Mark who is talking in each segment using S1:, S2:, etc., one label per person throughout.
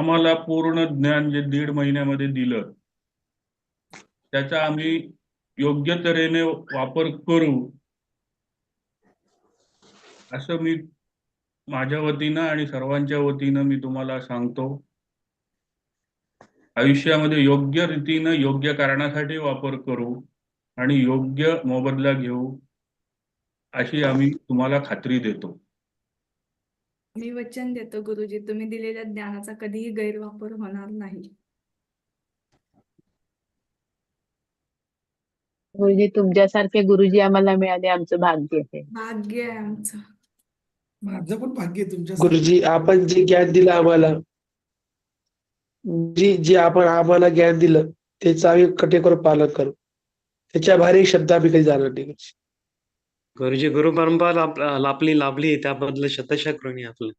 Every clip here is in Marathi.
S1: आम्हाला पूर्ण ज्ञान जे दीड महिन्यामध्ये दिलं त्याचा आम्ही योग्य तऱ्हेने वापर करू असं मी माझ्या वतीनं आणि सर्वांच्या वतीनं मी तुम्हाला सांगतो. आयुष्यामध्ये योग्य रीतीनं योग्य कारणासाठी वापर करू आणि योग्य मोबदला घेऊ अशी आम्ही तुम्हाला खात्री देतो.
S2: मी वचन देतो गुरुजी तुम्ही दिलेल्या ज्ञानाचा कधीही गैरवापर होणार नाही.
S3: गुरुजी तुमच्यासारखे गुरुजी आम्हाला मिळाले आमचं भाग्य आहे.
S2: भाग्य आहे आमचं.
S4: माझं पण भाग्य आहे तुमच्या
S5: गुरुजी आपण जे ज्ञान दिलं आम्हाला जी जे आपण आम्हाला ज्ञान दिलं त्याचं आम्ही कटेकोर पालन करू. त्याच्या भारी शब्द आम्ही कधी जाणार नाही गुरुजी.
S6: गुरुजी गुरु परंपरा लाभ- लाभली लाभली त्याबद्दल शतशः ऋणी आपलं.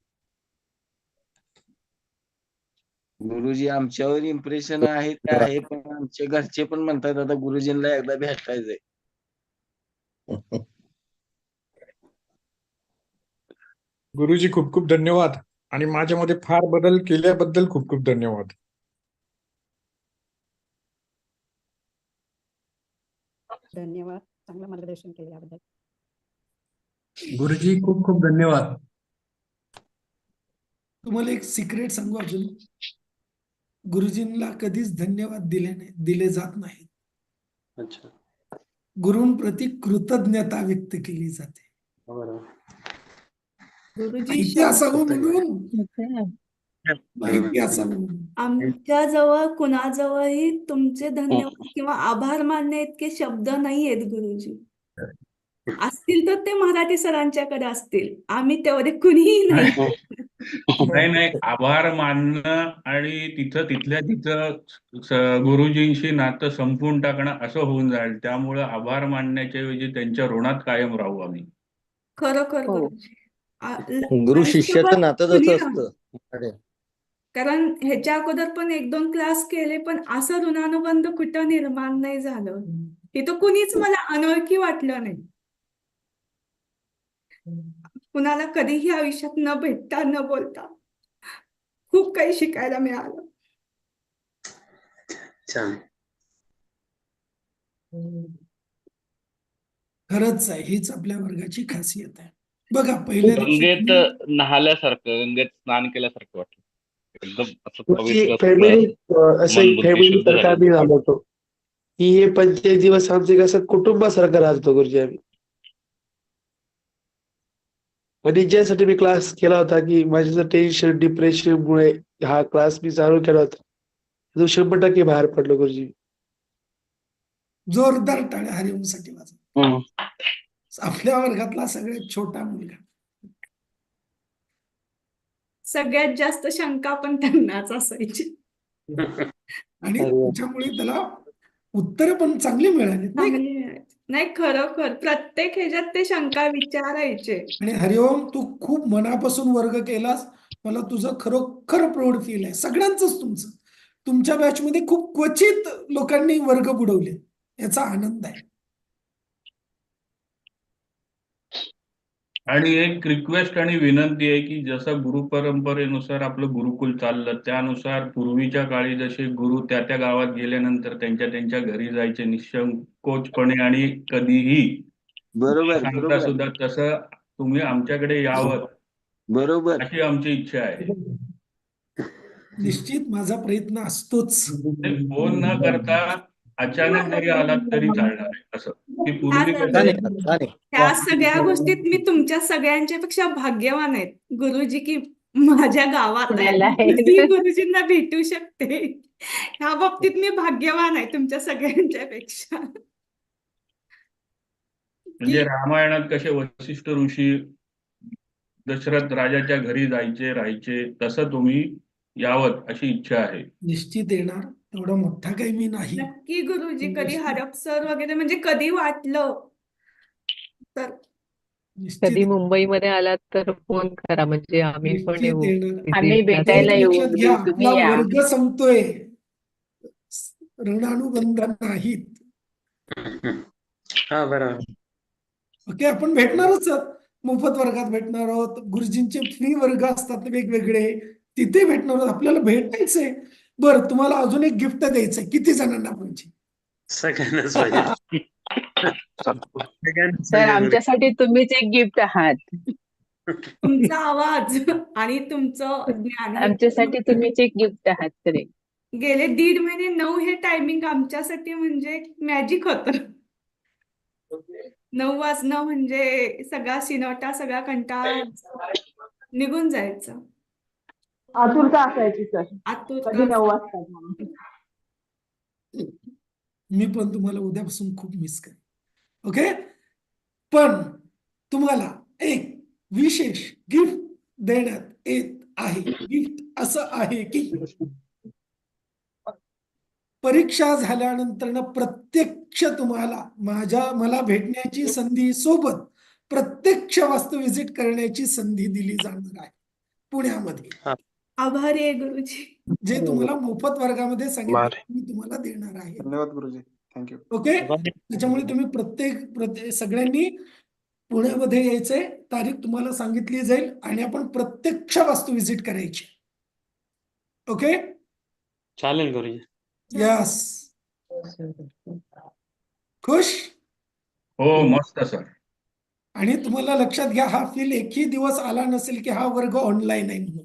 S7: गुरुजी आमच्यावर इम्प्रेशन आहे ते आहे पण आमचे घरचे पण म्हणतात आता गुरुजींना एकदा भेटायचंय.
S8: गुरुजी खूप खूप धन्यवाद. आणि माझ्यामध्ये फार बदल केल्याबद्दल खूप खूप धन्यवाद.
S9: धन्यवाद. चांगलं मार्गदर्शन केलं याबद्दल
S10: गुरुजी खूप खूप धन्यवाद.
S4: तुम्हाला एक सिक्रेट सांगू अजून. गुरुजींना कधीच धन्यवाद दिले नाही दिले जात नाही
S6: अच्छा.
S4: गुरूंप्रती कृतज्ञता व्यक्त केली जाते.
S6: बरोबर.
S2: गुरुजी
S4: असावं म्हणून.
S2: आमच्या जवळ कुणाजवळही तुमचे धन्यवाद किंवा आभार मानणे इतके शब्द नाही आहेत गुरुजी. असतील तर ते मराठी सरांच्याकडे असतील. आम्ही तेवढे कुणीही नाही.
S1: नाही नाही. आभार मानणं आणि तिथं तिथल्या तिथं गुरुजींशी नातं संपवून टाकणं असं होऊन जाईल. त्यामुळं आभार मानण्याच्या ऐवजी त्यांच्या ऋणात कायम राहू आम्ही.
S2: खरोखर
S3: हो.
S11: गुरु शिष्याचं नातं. असतं.
S2: कारण ह्याच्या अगोदर पण एक दोन क्लास केले पण असं ऋणानुबंध कुठं निर्माण नाही झालं. इथं कुणीच मला अनोळखी वाटलं नाही. कुणाला कधीही आयुष्यात न भेटता न बोलता खूप काही शिकायला मिळालं.
S6: छान.
S4: खरंच आहे हीच आपल्या वर्गाची खासियत आहे. बघा दिवशी
S12: गंगेत न्हाल्यासारखं गंगेत स्नान केल्यासारखं वाटलं. एकदम असं पवित्र
S5: फॅमिली
S12: झाली.
S5: आम्ही राबवतो की हे पंचेचाळीस दिवस आमचे कसं कुटुंबासारखं राहतो गुरुजी आम्ही. आणि ज्यासाठी मी क्लास केला होता की माझं टेन्शन डिप्रेशन मुळे हा क्लास मी चालू केला होता. तो शंभर टक्के बाहेर पडलो गुरुजी.
S4: जोरदार टाळ्या हरिओमसाठी वाजव
S12: हम्म.
S4: आपल्या वर्गातला सगळ्यात छोटा मुलगा.
S2: सगळ्यात जास्त शंका पण त्यांनाच असायची.
S4: आणि. त्याच्यामुळे त्याला उत्तर पण चांगली मिळाली. नाही
S2: खरोखर. प्रत्येक ह्याच्यात ते शंका विचारायचे.
S4: आणि हरिओम तू खूप मनापासून वर्ग केलास. मला तुझं खरोखर प्रौढ फील आहे. सगळ्यांचंच तुमचं. तुमच्या बॅच मध्ये खूप क्वचित लोकांनी वर्ग बुडवले. याचा आनंद आहे.
S1: आणि एक रिक्वेस्ट आणि विनंती आहे की जसं गुरु परंपरेनुसार आपलं गुरुकुल चाललं त्यानुसार पूर्वीच्या काळी जसे गुरु त्या त्या गावात गेल्यानंतर त्यांच्या त्यांच्या घरी जायचे निसंकोचपणे आणि कधीही
S7: बरोबर
S1: सुद्धा तसं तुम्ही आमच्याकडे यावं.
S7: बरोबर.
S1: अशी आमची इच्छा आहे.
S4: निश्चित माझा प्रयत्न असतोच.
S1: फोन न करता अचानक जरी आलात तरी चालणार आहे असं. पूर्वी
S2: त्या सगळ्या गोष्टीत मी तुमच्या सगळ्यांच्या पेक्षा भाग्यवान आहेत गुरुजी की माझ्या गावात. मी गुरुजींना भेटू शकते. ह्या बाबतीत मी भाग्यवान आहे तुमच्या सगळ्यांच्या पेक्षा
S1: म्हणजे रामायणात कसे वशिष्ठ ऋषी दशरथ राजाच्या घरी जायचे राहायचे तसं तुम्ही यावत अशी इच्छा आहे.
S4: निश्चित येणार. एवढा मोठा काही मी नाही.
S2: नक्की गुरुजी कधी हडपसर वगैरे म्हणजे कधी वाटलं? तर
S3: कधी मुंबईमध्ये आलात तर फोन करा म्हणजे आम्ही पण
S4: निश्चित
S3: येऊ. आम्ही भेटायला येऊ.
S4: लक्षात घ्या
S3: तुम्ही
S4: आपला
S3: या.
S4: वर्ग संपतोय. ऋणानुबंध नाहीत.
S6: हा बरोबर.
S4: ओके आपण भेटणारच आहोत. मोफत वर्गात भेटणार आहोत. गुरुजींचे फ्री वर्ग असतात वेगवेगळे. तिथे भेटणार आहोत. आपल्याला भेटायचंय. बरं तुम्हाला अजून एक गिफ्ट द्यायचंय. किती जणांना पाहिजे.
S6: गुरुजी.
S3: आमच्यासाठी तुम्हीच एक गिफ्ट आहात.
S2: तुमचा आवाज आणि तुमचं ज्ञान.
S3: आमच्यासाठी तुम्हीच एक गिफ्ट आहात खरे.
S2: गेले दीड महिने नऊ हे टायमिंग आमच्यासाठी म्हणजे मॅजिक होतं. नऊ वाजणं म्हणजे सगळा सिनोटा सगळा कंटाळा निघून जायचा.
S3: आतुरता असायची सर. कधी नऊ. वाजता.
S4: मी पण तुम्हाला उद्यापासून खूप मिस करेन. ओके पण तुम्हाला एक विशेष गिफ्ट देण्यात येत आहे. गिफ्ट असं आहे की परीक्षा झाल्यानंतर प्रत्यक्ष तुम्हाला माझ्या मला भेटण्याची संधी सोबत प्रत्यक्ष वास्तू विजिट करण्याची संधी दिली जाणार आहे. पुण्यामध्ये.
S2: आभारी आहे गुरुजी.
S4: जे तुम्हाला मोफत वर्गामध्ये सांगितलं. मी तुम्हाला देणार आहे.
S8: धन्यवाद गुरुजी. Thank you
S4: okay? त्याच्यामुळे तुम्ही प्रत्येक प्रत्येक सगळ्यांनी पुण्यामध्ये यायचंय तारीख तुम्हाला सांगितली जाईल आणि आपण प्रत्यक्ष वास्तू विजिट करायची. ओके?
S6: चालेल गुरुजी.
S4: यस खुश?
S1: हो मस्त सर.
S4: आणि तुम्हाला लक्षात घ्या हा फील एकही दिवस आला नसेल की हा वर्ग ऑनलाईन आहे म्हणून.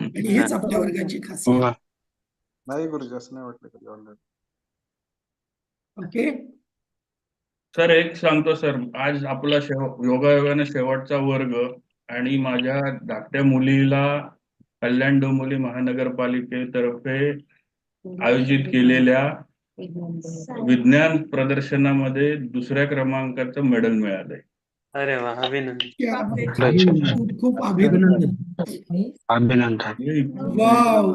S4: आणि हीच आपल्या वर्गाची खासियत.
S8: नाही गुरुजी असं नाही वाटलं कधी ऑनलाईन
S4: ओके.
S1: सर एक सांगतो सर. आज आपला शेव योगायोगाने शेवटचा वर्ग आणि माझ्या धाकट्या मुलीला कल्याण डोंबिवली महानगरपालिकेतर्फे आयोजित केलेल्या विज्ञान प्रदर्शनामध्ये दुसऱ्या क्रमांकाचं मेडल मिळालंय.
S6: अरे वा अभिनंदन.
S4: खूप खूप अभिनंदन.
S5: अभिनंदन
S4: वाव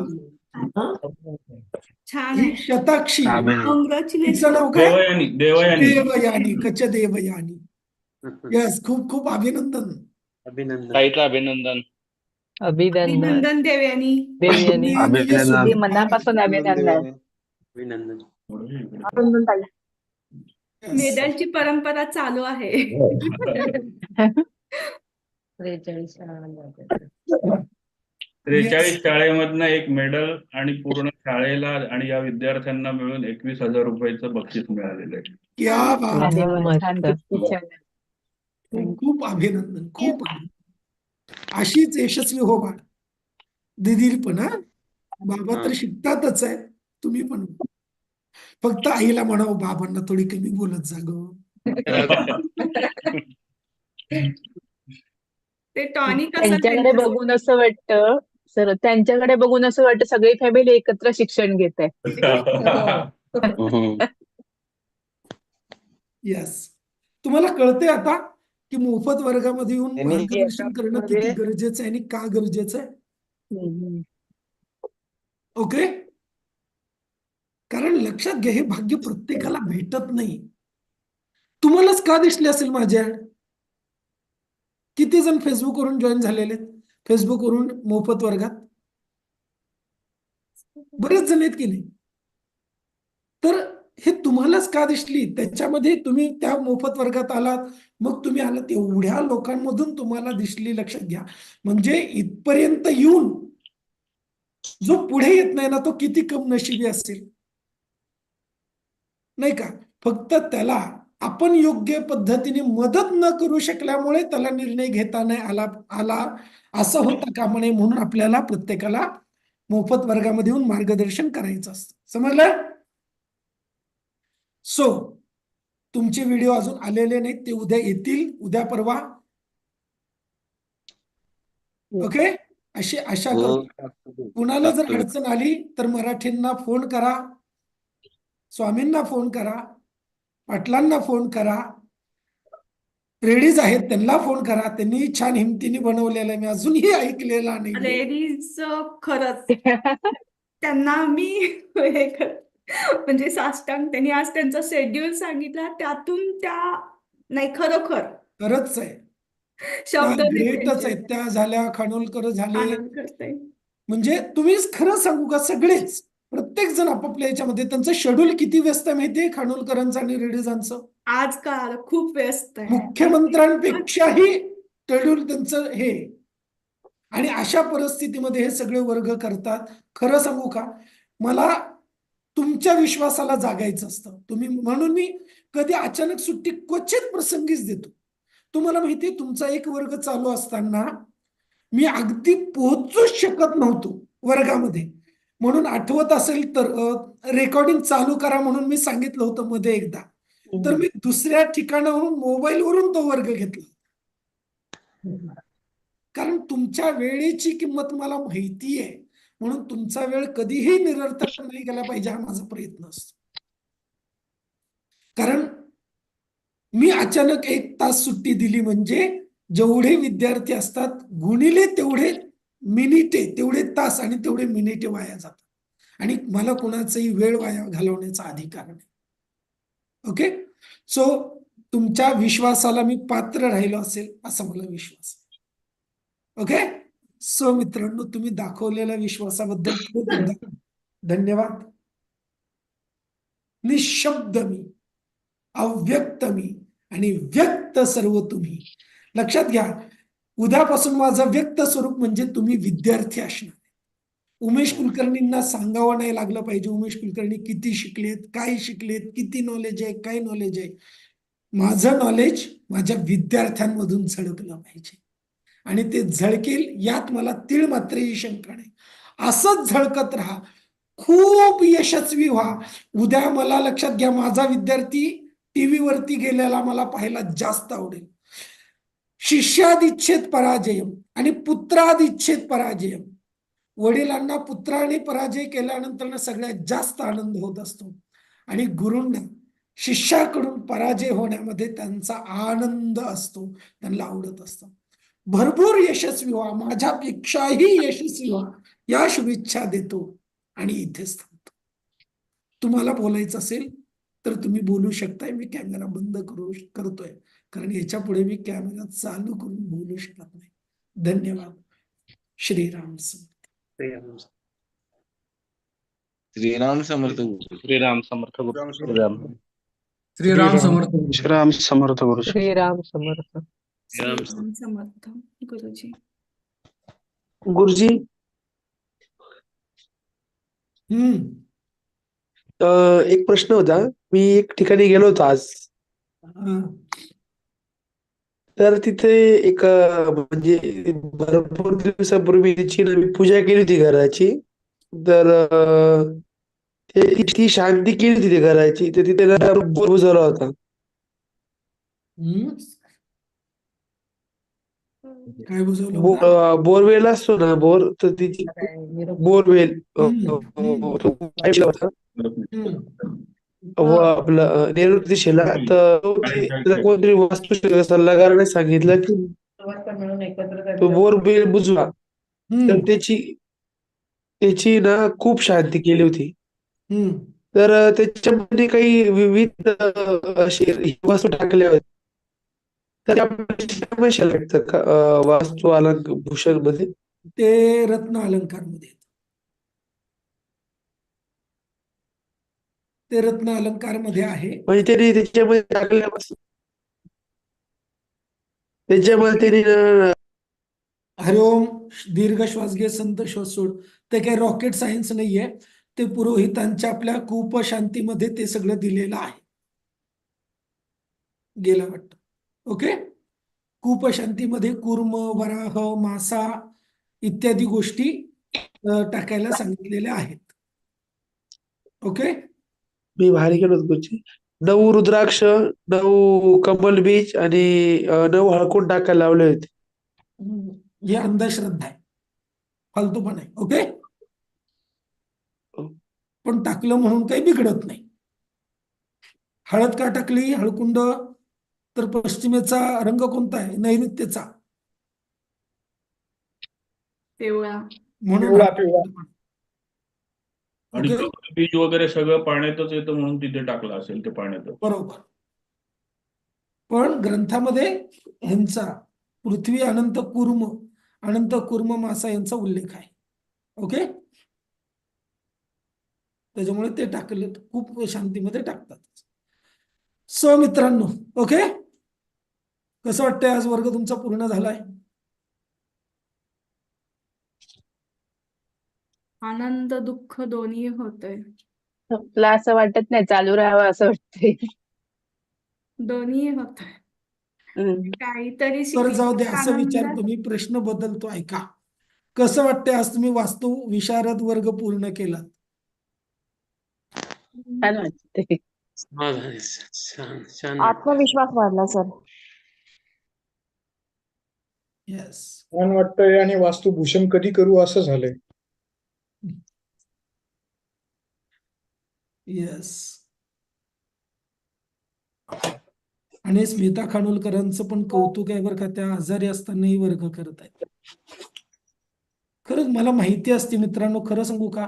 S2: छान आहे
S4: शताक्षी
S5: अभिनंदन
S2: कॉंग्रॅच्युलेशन
S4: नाव काय?
S1: देवयानी देवयानी.
S4: देवयानी कच देवयानी यस खूप खूप अभिनंदन.
S6: अभिनंदन.
S12: ताईचं अभिनंदन.
S3: अभिनंदन
S2: अभिनंदन देवयानी.
S3: देवयानी.
S5: अभिनंदन.
S3: मनापासून अभिनंदन.
S6: अभिनंदन.
S4: Yes.
S2: मेडलची परंपरा चालू आहे.
S1: त्रेचाळीस शाळेमधनं एक मेडल आणि पूर्ण शाळेला आणि या विद्यार्थ्यांना मिळून एकवीस हजार रुपयाचं बक्षीस मिळालेलं आहे.
S4: खूप अभिनंदन खूप अभिनंदन. अशीच यशस्वी हो बाळ. दिदी पण हा? बाबा तर शिकतातच आहे. तुम्ही पण. फक्त आईला म्हणावं बाबांना थोडी कमी बोलत जा ग.
S2: ते टॉनिक
S3: त्यांच्याकडे
S2: त्यांचं-
S3: बघून असं वाटतं. सर त्यांच्याकडे बघून असं वाटतं सगळी फॅमिली एकत्र शिक्षण घेत आहे.
S4: येस तुम्हाला कळते आता की मोफत वर्गामध्ये येऊन मार्गदर्शन करणं किती गरजेचं आहे आणि का गरजेचं आहे? ओके कारण लक्षात घ्या हे भाग्य प्रत्येकाला भेटत नाही. तुम्हालाच का दिसले असेल माझ्या? किती जण फेसबुकवरून जॉईन झालेले आहेत? फेसबुकवरून मोफत वर्गात? बरेच जण आहेत की नाही? तर हे तुम्हालाच का दिसली? त्याच्यामध्ये तुम्ही त्या मोफत वर्गात आलात मग तुम्ही आलात. एवढ्या लोकांमधून तुम्हाला दिसली लक्षात घ्या. म्हणजे इथपर्यंत येऊन जो पुढे येत नाही ना तो किती कम नशिबी असेल? नाही का? फक्त त्याला आपण योग्य पद्धतीने मदत न करू शकल्यामुळे त्याला निर्णय घेता नाही आला आला. असं होता कामा नये म्हणून आपल्याला प्रत्येकाला मोफत वर्गामध्ये येऊन मार्गदर्शन करायचं असतं. समजलं? सो तुमचे व्हिडिओ अजून आलेले नाहीत ते उद्या येतील उद्या परवा. ओके? अशी आशा
S7: हो
S4: करतो. कुणाला जर. अडचण आली तर मराठींना फोन करा. स्वामींना फोन करा. पाटलांना फोन करा. रेडीज आहेत त्यांना फोन करा. त्यांनी छान हिमतीने बनवलेलं मी अजूनही ऐकलेला नाही.
S2: लेडीज खरंच. त्यांना मी हे कर म्हणजे साष्टांग त्यांनी आज त्यांचा शेड्यूल सांगितला. त्यातून त्या नाही खरोखर.
S4: खरंच आहे.
S2: शब्द
S4: ग्रेटच
S2: त्यांचे.
S4: आहेत. त्या झाल्या खानोलकर झाले.
S2: आनंद करते
S4: म्हणजे तुम्हीच खरं सांगू का सगळेच? प्रत्येक जण आपापल्या याच्यामध्ये त्यांचं शेड्यूल किती व्यस्त आहे माहितीये खानोलकरांचं आणि रेडिजांचं
S2: आज काळ खूप व्यस्त आहे.
S4: मुख्यमंत्र्यांपेक्षाही शेड्यूल त्यांचं हे. आणि अशा परिस्थितीमध्ये हे सगळे वर्ग करतात. खरं सांगू का? मला तुमच्या विश्वासाला जागायचं असतं. तुम्ही म्हणून मी कधी अचानक सुट्टी क्वचित प्रसंगीच देतो. तुम्हाला माहितीये तुमचा एक वर्ग चालू असताना मी अगदी पोहोचूच शकत नव्हतो वर्गामध्ये. म्हणून आठवत असेल तर रेकॉर्डिंग चालू करा म्हणून मी सांगितलं होतं मध्ये एकदा. तर मी दुसऱ्या ठिकाणावरून मोबाईलवरून तो वर्ग घेतला. कारण तुमच्या वेळेची किंमत मला माहिती आहे. म्हणून तुमचा वेळ कधीही निरर्थक नाही गेला पाहिजे हा माझा प्रयत्न असतो. कारण मी अचानक एक तास सुट्टी दिली म्हणजे जेवढे विद्यार्थी असतात गुणिले तेवढे मिनिटे तेवढे तास आणि तेवढे मिनिटे वाया जातात. आणि मला कोणाचाही वेळ वाया घालवण्याचा अधिकार नाही. ओके? सो तुमच्या विश्वासाला मी पात्र राहिलो असेल असा मला विश्वास ओके? सो मित्रांनो तुम्ही दाखवलेल्या विश्वासाबद्दल खूप धन्यवाद. निशब्द मी अव्यक्त मी आणि व्यक्त सर्व तुम्ही. लक्षात घ्या उद्यापासून माझं व्यक्त स्वरूप म्हणजे तुम्ही विद्यार्थी असणार. उमेश कुलकर्णींना सांगावं नाही लागलं पाहिजे. उमेश कुलकर्णी किती शिकलेत काय शिकलेत किती नॉलेज आहे काय नॉलेज आहे? माझं नॉलेज माझ्या विद्यार्थ्यांमधून झळकलं पाहिजे. आणि ते झळकेल यात मला तीळ मात्रही शंका नाही. असंच झळकत राहा. खूप यशस्वी व्हा. उद्या मला लक्षात घ्या माझा विद्यार्थी टीव्ही वरती गेलेला मला पाहायला जास्त आवडेल. शिष्यादिच्छेद पराजयम आणि पुत्रादिच्छेद पराजयम. वडिलांना पुत्राने पराजय केल्यानंतर ना सगळ्यात जास्त आनंद होत असतो. आणि गुरूंना शिष्याकडून पराजय होण्यामध्ये त्यांचा आनंद असतो त्यांना आवडत असतं. भरपूर यशस्वी व्हा माझ्यापेक्षाही यशस्वी व्हा या शुभेच्छा देतो आणि इथेच थांबतो. तुम्हाला बोलायचं असेल तर तुम्ही बोलू शकताय मी कॅमेरा बंद करू करतोय. कारण याच्यापुढे मी कॅमेरा चालू करून बोलू शकत नाही. धन्यवाद. श्रीराम समर्थ.
S7: श्रीराम समर्थ. गुरु.
S12: श्रीराम समर्थ गुरु. श्रीराम
S8: श्रीराम. समर्थ
S5: श्रीराम समर्थ गुरु.
S3: श्रीराम समर्थ.
S2: श्रीराम समर्थ. गुरुजी.
S5: गुरुजी.
S4: हम्म.
S5: अं, एक प्रश्न होता. मी एक ठिकाणी गेलो होतो आज. तर तिथे एक अं, म्हणजे भरपूर दिवसापूर्वी तिची ना मी पूजा केली होती घराची तर अं, ते ती शांती केली होती ती घराची तर तिथे ना बोर बुजवला होता.
S4: काय बुजवलं
S5: बो-
S4: होतं?
S5: अं, बोरवेल असतो ना बोर तर तिची बोरवेल अं, तो. व आपलं अं, नैऋत्य दिशेला तर तो कोणतरी वास्तुशास्त्र सल्लागाराने सांगितलं की तो बोरवेल बुजवा. तर
S4: हम्म.
S5: त्याची त्याची ना खूप शांती केली होती.
S4: हम्म.
S5: तर अं, त्याच्यामध्ये काही विविध अं, असे वस्तू टाकल्या होत्या. तर का अं, वास्तू अलंक भूषणमध्ये?
S4: ते रत्न अलंकारमध्ये ते रत्न अलंकारमध्ये आहे.
S5: म्हणजे त्यांनी त्याच्यामध्ये त्याच्यामध्ये
S4: हरिओम दीर्घ श्वास घे संत श्वास सोड. ते काही रॉकेट सायन्स नाहीये. ते पुरोहितांच्या आपल्या कूप शांतीमध्ये ते सगळं दिलेलं आहे. गेलं वाटतं. ओके? कूप शांतीमध्ये कूर्म वराह मासा इत्यादी गोष्टी टाकायला सांगितलेल्या आहेत. ओके?
S5: मी बाहेर गेलो होतो गुरुजी नऊ रुद्राक्ष नऊ कमल बीज आणि नऊ हळकुंड टाकायला लावले होते.
S4: ही अंधश्रद्धा आहे. फालतूपण आहे. ओके? पण टाकलं म्हणून काही बिघडत नाही. हळद का टाकली हळकुंड? तर पश्चिमेचा रंग कोणता आहे? नैऋत्यचा. म्हणून.
S1: आणि बीज वगैरे सगळं पाण्यातच येतं म्हणून तिथे टाकलं असेल ते पाण्यातच.
S4: बरोबर. पण ग्रंथामध्ये ह्यांचा पृथ्वी अनंत कुर्म अनंत कुर्म मासा यांचा उल्लेख आहे. ओके? त्याच्यामुळे ते टाकले खूप शांतीमध्ये टाकतात. सो मित्रांनो ओके? कसं वाटतंय आज वर्ग तुमचा पूर्ण झालाय?
S2: आनंद दुःख दोन्ही होतंय.
S3: मला असं वाटत नाही चालू राहावं असं वाटतंय.
S2: दोन्ही होतंय.
S3: हम्म.
S2: काहीतरी
S4: तर जाऊ दे असं विचारतो
S2: आनंद
S4: मी प्रश्न बदलतो ऐका. कसं वाटतंय आज तुम्ही वास्तू विशारद वर्ग पूर्ण केला
S3: छान वाटतंय.
S6: समाधान छान छान
S10: आत्मविश्वास वाढला सर.
S4: येस
S8: छान वाटतंय आणि वास्तुभूषण कधी करू असं झालंय.
S4: येस आणि स्मिता खानोलकरांचं पण कौतुक आहे बरं का त्या आजारी असतानाही वर्ग करत आहेत. खरंच मला माहिती असते मित्रांनो खरं सांगू का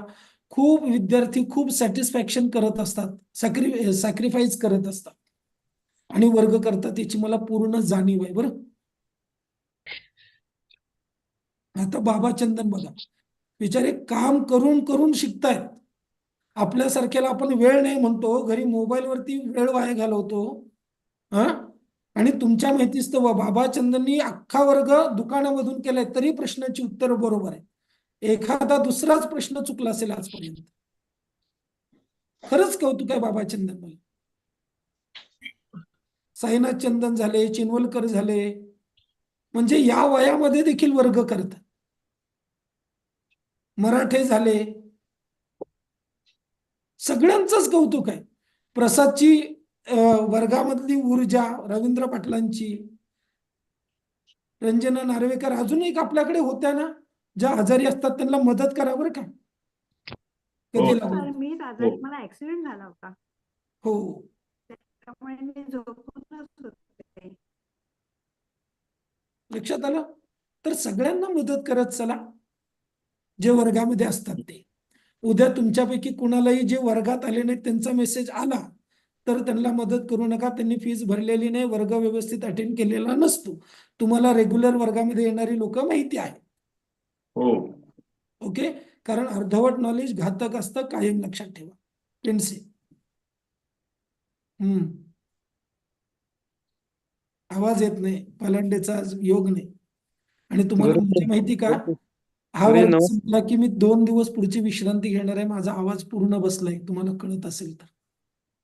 S4: खूप विद्यार्थी खूप सॅटिस्फॅक्शन करत असतात सॅक्रि सॅक्रिफाईस करत असतात. आणि वर्ग करतात याची मला पूर्ण जाणीव आहे बरं. आता बाबा चंदन बघा बिचारे काम करून करून शिकतायत. आपल्यासारख्याला आपण वेळ नाही म्हणतो घरी मोबाईलवरती वेळ वाया घालवतो. हा? आणि तुमच्या माहितीच तर बाबा चंदननी अख्खा वर्ग दुकानामधून केलाय तरी प्रश्नाची उत्तर बरोबर आहे एखादा दुसराच प्रश्न चुकला असेल आजपर्यंत. खरंच कौतुक आहे बाबा चंदन मला. साईनाथ चंदन झाले चिनवलकर झाले म्हणजे या वयामध्ये देखील वर्ग करतात. मराठे झाले सगळ्यांचंच कौतुक आहे. प्रसादची वर्गामधली ऊर्जा रवींद्र पाटलांची रंजना नार्वेकर अजून एक आपल्याकडे होत्या ना ज्या आजारी असतात त्यांना मदत करा बरं का? कधी
S1: हो.
S9: आजारी मला ऍक्सिडेंट झाला होता.
S4: हो.
S9: त्यामुळे मी झोपूनच
S4: लक्षात आलं? तर सगळ्यांना मदत करत चला. जे वर्गामध्ये असतात ते. उद्या तुमच्यापैकी कुणालाही जे वर्गात आले नाहीत त्यांचा मेसेज आला तर त्यांना मदत करू नका. त्यांनी फीस भरलेली नाही वर्ग व्यवस्थित अटेंड केलेला नसतो. तुम्हाला रेग्युलर वर्गामध्ये येणारी लोक माहिती आहे.
S1: हो.
S4: ओके कारण अर्धवट नॉलेज घातक असतं कायम लक्षात ठेवा. प्रिन्सिप हम्म. आवाज येत नाही पलांडेचा योग नाही. आणि तुम्हाला माहिती का? हा
S6: अरे
S4: वर्ग
S6: नव-
S4: संपला की मी दोन दिवस पुढची विश्रांती घेणार आहे. माझा आवाज पूर्ण बसलाय. तुम्हाला कळत असेल तर.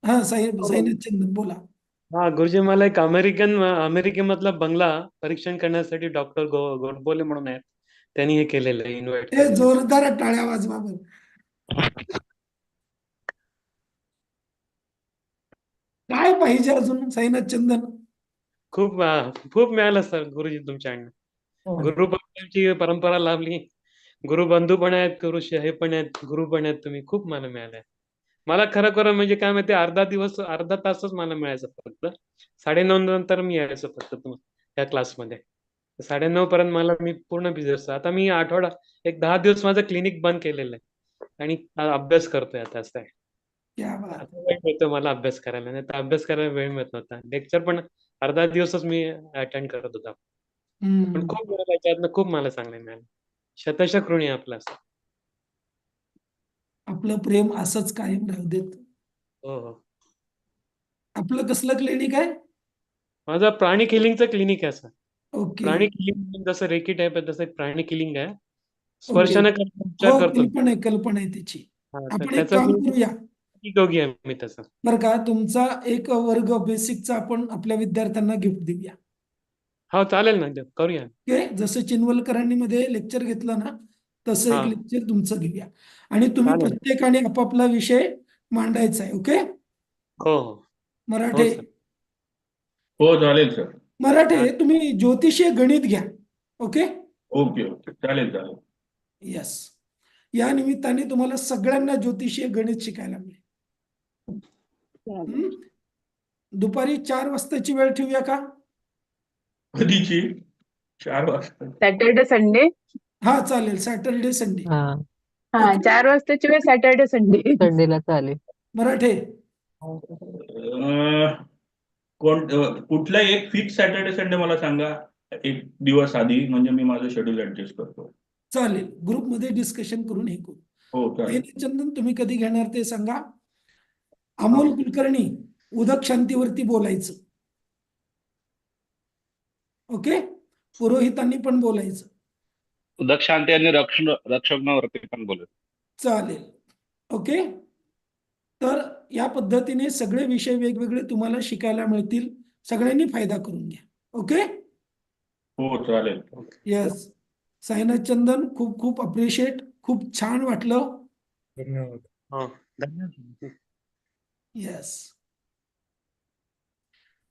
S4: हा साहेब साईनाथ चंदन बोला.
S6: हा गुरुजी मला एक अमेरिकन अमेरिकेमधला बंगला परीक्षण करण्यासाठी डॉक्टर गो गोडबोले म्हणून आहेत. त्यांनी हे केलेलं आहे इन्व्हाइट
S4: हे जोरदार टाळ्या वाजवा बरं. काय पाहिजे अजून साईनाथ चंदन?
S6: खूप अं, खूप मिळालं सर गुरुजी तुमच्याकडनं.
S4: हो.
S6: गुरुची परंपरा लाभली. गुरुबंधू पण आहेत गुरु हे पण आहेत गुरु पण आहेत तुम्ही खूप मला मिळालंय. मला खरं खरं म्हणजे काय माहिती अर्धा दिवस अर्धा तासच मला मिळायचं फक्त. साडेनऊ नंतर मी यायचो फक्त तुम त्या क्लासमध्ये. साडेनऊ पर्यंत मला मी पूर्ण बिझी असतो. आता मी आठवडा एक दहा दिवस माझं क्लिनिक बंद केलेलं आहे. आणि अभ्यास करतोय आता असं वेळ मिळतो मला अभ्यास करायला. नाही तर अभ्यास करायला वेळ मिळत नव्हता. लेक्चर पण अर्धा दिवसच मी अटेंड करत होता. पण. खूप मिळालं याच्यातनं खूप मला चांगलं मिळालं. शतशः ऋणी आहे आपलं. असं
S4: आपलं प्रेम असंच कायम राहू देत.
S6: हो हो.
S4: आपलं कसलं क्लिनिक आहे?
S6: माझं प्राणी किलिंगचं क्लिनिक आहे सर.
S4: ओके.
S6: प्राणी किलिंग जसं रेकी टाईप आहे तसं एक प्राणी किलिंग आहे. स्पर्श न करता उपचार
S4: हो
S6: करतो.
S4: कल्पना आहे कल्पना आहे त्याची
S6: हा, तर
S4: आपण एक
S6: त्याचं
S4: काम
S6: मी
S4: करूया.
S6: आहे मी तसं.
S4: बरं का तुमचा एक वर्ग बेसिकचा आपण आपल्या विद्यार्थ्यांना गिफ्ट देऊया.
S6: हो चालेल ना करूया.
S4: जसं चिनवलकरांनी मध्ये लेक्चर घेतलं ना तसं. एक लेक्चर तुमचं घेऊया. आणि तुम्ही. प्रत्येकाने आपापला विषय मांडायचा आहे ओके?
S6: हो हो.
S4: मराठे.
S6: हो.
S1: हो चालेल सर.
S4: मराठे तुम्ही ज्योतिषीय गणित घ्या ओके?
S1: Okay okay. चालेल चालेल.
S4: यस या निमित्ताने तुम्हाला सगळ्यांना ज्योतिषीय गणित शिकायला मिळेल? दुपारी चार वाजताची वेळ ठेवूया का?
S1: कधीची? चार वाजता.
S3: सॅटर्डे संडे
S4: हा चालेल. सॅटरडे संडे
S3: हा. चार वाजताची वेळ सॅटर्डे संडे
S10: संडेला चालेल.
S4: मराठे?
S1: अं, कोण अं, कुठला एक फिक्स सॅटर्डे संडे मला सांगा. एक दिवस आधी म्हणजे मी माझं शेड्यूल ऍडजस्ट करतो.
S4: चालेल. ग्रुपमध्ये डिस्कशन करून हे करू.
S1: हो चालेल.
S4: चंदन तुम्ही कधी घेणार ते सांगा. अमोल कुलकर्णी उदक शांतीवरती बोलायचं. ओके? पुरोहितांनी पण बोलायचं.
S12: उदक शांती आणि रक्षण रक्षणावरती पण बोलू
S4: चालेल. ओके? तर या पद्धतीने सगळे विषय वेगवेगळे तुम्हाला शिकायला मिळतील. सगळ्यांनी फायदा करून घ्या. ओके?
S1: हो चालेल.
S4: यस साईनाथ चंदन खूप खूप अप्रिशिएट खूप छान वाटलं.
S8: धन्यवाद.
S6: हो धन्यवाद.
S4: येस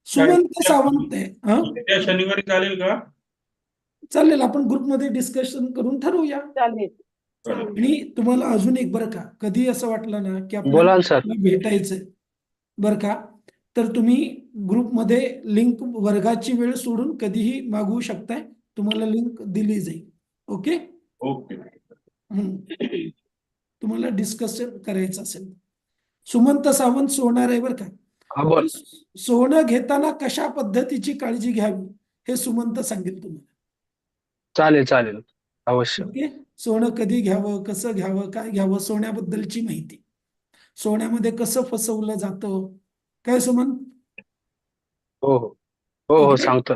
S4: सुमंत सावंत आहे हा?
S1: शनिवारी चालेल का?
S4: चालेल आपण ग्रुपमध्ये डिस्कशन करून ठरवूया. आणि तुम्हाला अजून एक बरं का कधी असं वाटलं ना की
S5: सर.
S4: भेटायचंय बरं का? तर तुम्ही ग्रुपमध्ये लिंक वर्गाची वेळ सोडून कधीही मागवू शकताय तुम्हाला लिंक दिली जाईल. ओके?
S1: ओके.
S4: तुम्हाला डिस्कशन करायचं असेल. सुमंत सावंत सोनार आहे बरं का? सोनं घेताना कशा पद्धतीची काळजी घ्यावी हे सुमंत सांगेल तुम्हाला.
S5: चालेल चालेल. अवश्य.
S4: ओके? सोनं कधी घ्यावं कसं घ्यावं काय घ्यावं सोन्याबद्दलची माहिती. सोन्यामध्ये कसं फसवलं जातं? काय सुमंत?
S5: हो हो. हो हो. सांगतो.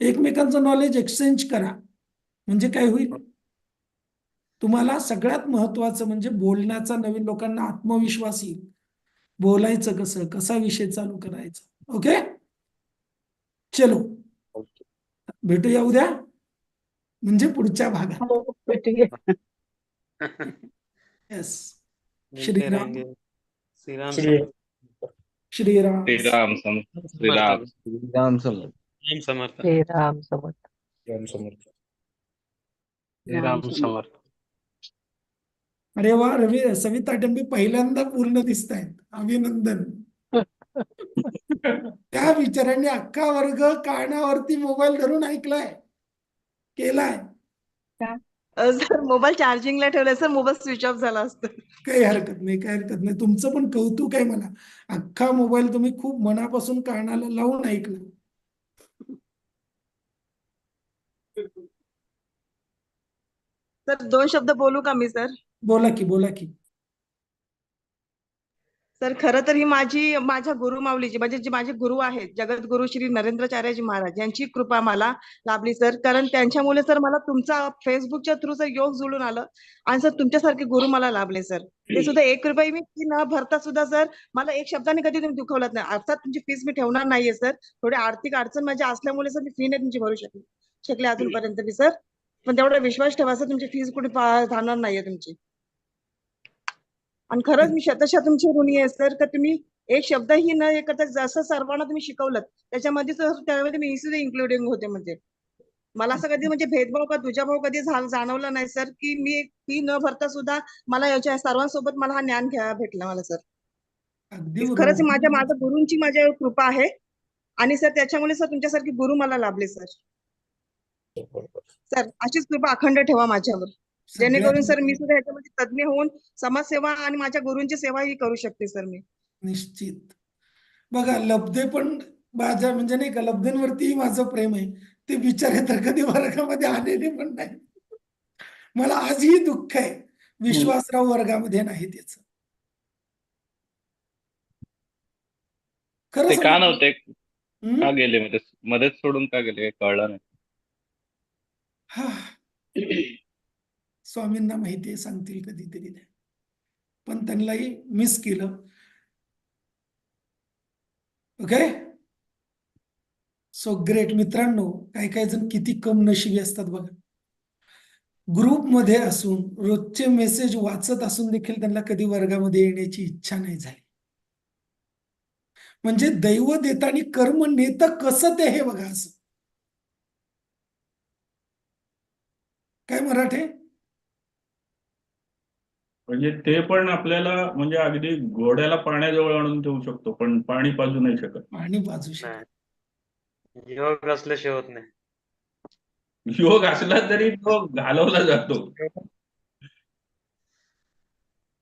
S4: एकमेकांचं नॉलेज एक्सचेंज करा. म्हणजे काय होईल? तुम्हाला सगळ्यात महत्वाचं म्हणजे बोलण्याचा नवीन लोकांना आत्मविश्वास येईल. बोलायचं कसं? कसा विषय चालू करायचा? ओके चलो. भेटूया उद्या? म्हणजे पुढच्या भागात.
S3: हो भेटूया.
S4: येस श्रीराम.
S6: श्रीराम
S8: श्री
S4: श्रीराम.
S12: श्रीराम श्रीराम.
S7: राम समर्थ.
S6: राम समर्थ.
S10: हे राम समर्थ.
S8: राम समर्थ.
S5: राम समर्थ.
S4: अरे वा रवी सविता डंबे पहिल्यांदा पूर्ण दिसत आहेत अभिनंदन. त्या बिचाऱ्यांनी अख्खा वर्ग कानावरती मोबाईल धरून ऐकलाय. केलाय.
S11: सर मोबाईल चार्जिंगला ठेवलाय सर मोबाईल स्विच ऑफ झाला असतो.
S4: काही हरकत नाही काही हरकत नाही. तुमचं पण कौतुक आहे मला. अख्खा मोबाईल तुम्ही खूप मनापासून कानाला लावून ऐकलं.
S11: सर दोन शब्द बोलू का मी सर?
S4: बोला की बोला की.
S11: सर खर तर ही माझी माझ्या गुरु माऊलीची म्हणजे जे माझे गुरु आहेत जगद्गुरु श्री नरेंद्रचार्यजी महाराज यांची कृपा मला लाभली सर. कारण त्यांच्यामुळे सर मला तुमचा फेसबुकच्या थ्रूच योग जुळून आलं आणि सर तुमच्यासारखे गुरु मला लाभले सर. ते सुद्धा एक रुपये मी फी न भरता सुद्धा सर मला एक शब्दाने कधी तुम्ही दुखवलात नाही. अर्थात तुमची फीस मी ठेवणार नाहीये सर. थोडी आर्थिक अडचण माझी असल्यामुळे सर मी फी नाही तुमची भरू शकले. शकले अजूनपर्यंत मी सर. पण तेवढा विश्वास ठेवा सर तुमची फीस कुठे राहणार नाहीये तुमची. आणि खरंच मी शतशः तुमची ऋणी आहे सर का तुम्ही एक शब्दही न हे करता जसं सर्वांना तुम्ही शिकवलं त्याच्यामध्ये त्यामध्ये मी सुद्धा इन्क्लुडिंग होते म्हणजे. मला असं कधी म्हणजे भेदभाव का दुजाभाव कधी झा- जाणवला नाही सर की मी फी न भरता सुद्धा मला याच्या सर्वांसोबत मला हा ज्ञान घ्या भेटला मला सर.
S4: अगदी
S11: खरंच. माझ्या माझ्या गुरूंची माझ्यावर कृपा आहे. आणि सर त्याच्यामुळे सर तुमच्यासारखे गुरु मला लाभले सर. सर अशीच कृपा अखंड ठेवा माझ्यावर. जेणेकरून सर मी सुद्धा ह्याच्यामध्ये तज्ञ होऊन समाजसेवा आणि माझ्या गुरूंची सेवाही करू शकते सर मी.
S4: निश्चित. बघा लब्धे पण माझ्या म्हणजे नाही का लब्धेंवरतीही माझं प्रेम आहे. ते बिचारे तर कधी वर्गामध्ये आलेले पण नाही मला आजही दुःख आहे. विश्वासराव वर्गामध्ये नाही त्याच. खरं
S12: ते का? नव्हते? का गेले? मध्ये मध्येच सोडून का गेले? कळलं नाही.
S4: हा. स्वामींना माहिती आहे सांगतील कधीतरी ते. पण त्यांनाही मिस केलं. ओके सो ग्रेट मित्रांनो काही काही जण किती कम नशिबी असतात बघा. ग्रुपमध्ये असून रोजचे मेसेज वाचत असून देखील त्यांना कधी वर्गामध्ये येण्याची इच्छा नाही झाली. म्हणजे दैव देतानी कर्म नेत कसं ते हे बघा असं. काय मराठे?
S1: म्हणजे ते पण आपल्याला म्हणजे अगदी घोड्याला पाण्याजवळ आणून ठेवू शकतो पण पाणी पाजू नाही शकत.
S4: पाणी बाजू शकत
S6: नाही. योग असल्याशिवाय होत नाही.
S1: योग असला तरी तो घालवला जातो.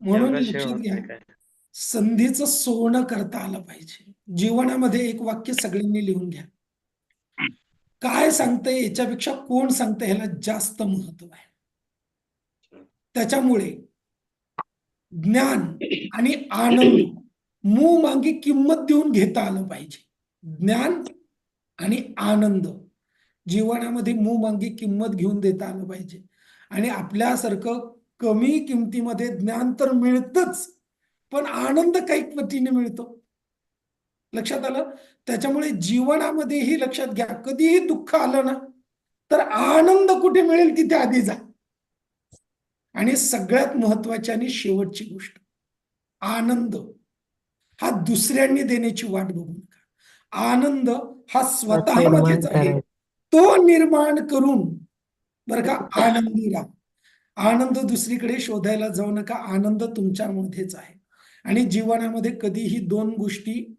S4: म्हणून
S6: योगाशिवाय
S4: लक्षात
S6: होत
S4: घ्या
S6: नाही काय?
S4: संधीचं सोनं करता आलं पाहिजे. जीवनामध्ये एक वाक्य सगळ्यांनी लिहून घ्या. काय सांगतंय याच्यापेक्षा कोण सांगतंय ह्याला जास्त महत्त्व आहे. त्याच्यामुळे ज्ञान आणि आनंद मू मागे किंमत देऊन घेता आलं पाहिजे. ज्ञान आणि आनंद जीवनामध्ये मू मागे किंमत घेऊन देता आलं पाहिजे. आणि आपल्यासारखं कमी किमतीमध्ये ज्ञान तर मिळतच पण आनंद काही पटीने मिळतो. लक्षात आलं? त्याच्यामुळे जीवनामध्येही लक्षात घ्या कधीही दुःख आलं ना तर आनंद कुठे मिळेल तिथे आधी जा. आणि सगळ्यात महत्वाची आणि शेवटची गोष्ट आनंद. हा दुसऱ्यांनी देण्याची वाट बघू नका. आनंद हा स्वतःमध्येच आहे. तो निर्माण करून बर का आनंदी राहा. आनंद दुसरीकडे शोधायला जाऊ नका. आनंद तुमच्यामध्येच आहे. आणि जीवनामध्ये कधीही दोन गोष्टी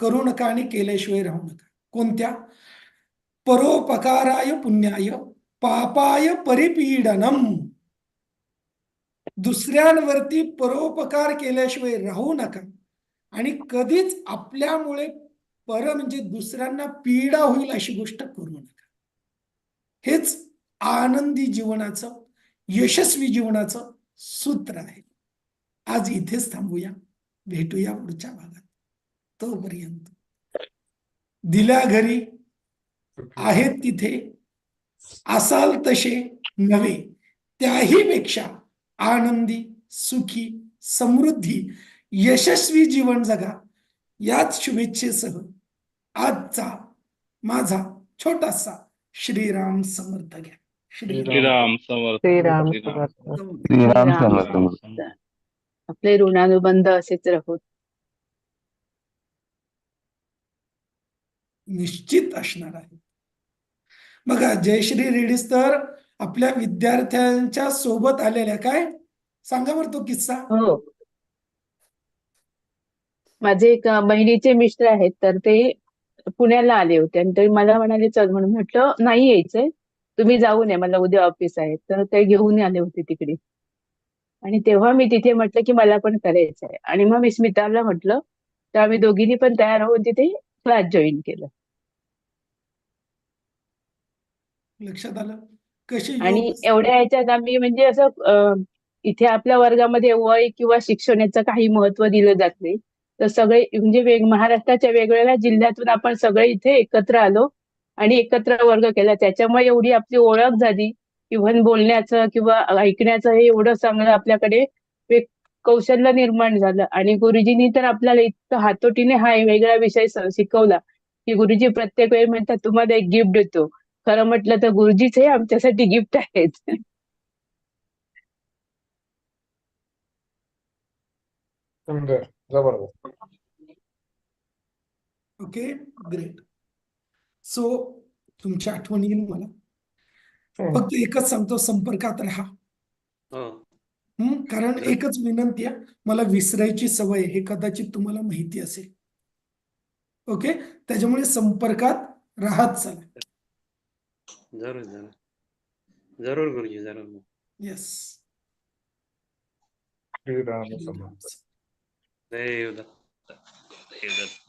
S4: करू नका आणि केल्याशिवाय राहू नका. कोणत्या? परोपकाराय पुण्याय पापाय परिपीडनम. दुसऱ्यांवरती परोपकार केल्याशिवाय राहू नका. आणि कधीच आपल्यामुळे पर म्हणजे दुसऱ्यांना पीडा होईल अशी गोष्ट करू नका. हेच आनंदी जीवनाचं यशस्वी जीवनाचं सूत्र आहे. आज इथेच थांबूया. भेटूया पुढच्या भागात. तोपर्यंत दिल्या घरी आहेत तिथे असाल तसे नव्हे त्याही पेक्षा आनंदी सुखी समृद्धी यशस्वी जीवन जगा याच शुभेच्छेसह आजचा माझा छोटासा श्रीराम समर्थ घ्या. श्रीराम.
S12: श्रीराम समर्थ.
S10: श्रीराम
S12: श्रीराम
S10: समर्थ.
S3: आपले ऋणानुबंध असेच राहूत
S4: निश्चित असणार आहे. बघा जयश्री रेड्डीस तर आपल्या विद्यार्थ्यांच्या सोबत आलेल्या काय? सांगा बरं तो किस्सा.
S3: हो. माझे एक बहिणीचे मिस्टर आहेत तर ते पुण्याला आले होते आणि ते मला म्हणाले चल म्हणून म्हटलं नाही यायचंय. तुम्ही जाऊन या मला उद्या ऑफिस आहे. तर ते घेऊन आले होते तिकडे. आणि तेव्हा मी तिथे म्हटलं की मला पण करायचं आहे. आणि मग मी स्मिताला म्हटलं तर आम्ही दोघींनी पण तयार होऊन तिथे क्लास जॉईन केलं.
S4: लक्षात आलं?
S3: आणि एवढ्या ह्याच्यात आम्ही म्हणजे असं इथे आपल्या वर्गामध्ये वय किंवा शिक्षणाचं काही महत्त्व दिलं जात नाही. तर सगळे म्हणजे वेग महाराष्ट्राच्या वेगवेगळ्या जिल्ह्यातून आपण सगळे इथे एकत्र आलो आणि एकत्र वर्ग केला. त्याच्यामुळे एवढी आपली ओळख झाली. इव्हन बोलण्याचं किंवा ऐकण्याचं हे एवढं चांगलं आपल्याकडे एक कौशल्य निर्माण झालं. आणि गुरुजींनी तर आपल्याला इतकं हातोटीने हा वेगळा विषय शिकवला की गुरुजी प्रत्येक वेळी म्हणतात तुम्हाला एक गिफ्ट देतो. खरं म्हटलं तर गुरुजीच हे आमच्यासाठी गिफ्ट आहेत.
S8: सुंदर जबरदस्त.
S4: ओके ग्रेट सो तुमची आठवण येईल मला. फक्त एकच सांगतो संपर्कात राहा.
S6: हो.
S4: हम्म, कारण एकच विनंती आहे मला विसरायची सवय हे कदाचित तुम्हाला माहिती असेल. ओके त्याच्यामुळे संपर्कात राहत चला.
S6: जरूर जरूर जरूर गुरुजी जरूर
S4: येस
S8: श्रीराम समर्थ
S6: देव दत्त देव दत्त